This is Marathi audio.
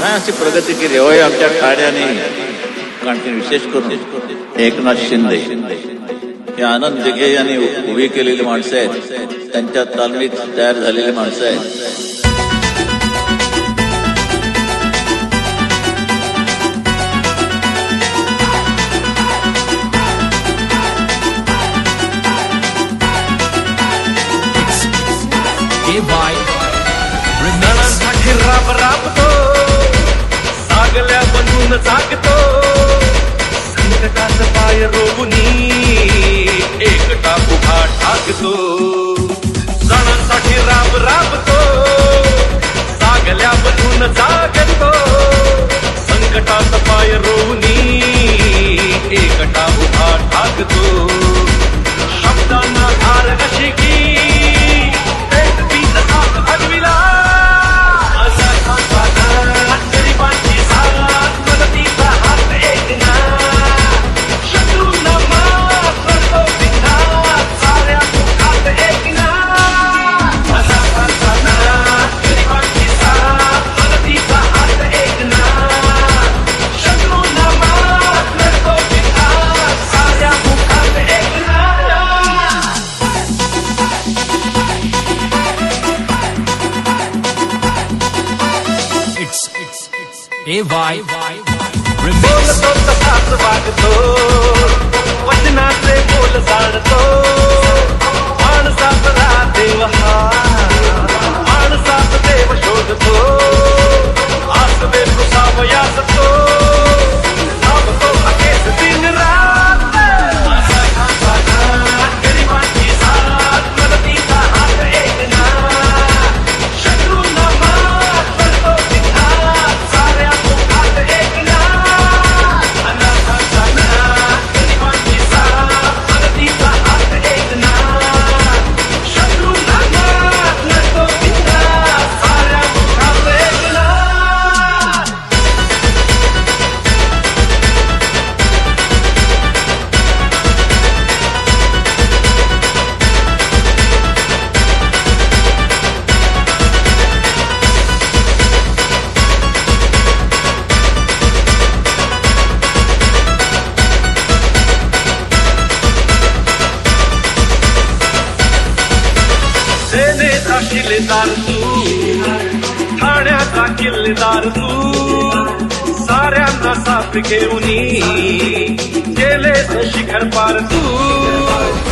नाही अशी प्रगती केली? होय आमच्या कार्याने कारण विशेष करून एकनाथ शिंदे. हे आनंद दिघे यांनी उभी केलेली माणसं आहेत. त्यांच्या तालमीत तयार झालेली माणसं आहेत. मन जागतो. संकटाच पाय रोवून एकटा उभा टाकतो AY. Remix. ਕਿਲਦਾਰ ਤੂੰ। ਥਾਣਿਆਂ ਦਾ ਕਿਲਦਾਰ ਤੂੰ। ਸਾਰਿਆਂ ਦਾ ਸਾਥ ਕੇ ਉਨੀ ਜੇਲੇ ਤੋਂ ਸ਼ਿਖਰ ਪਾਰ ਤੂੰ।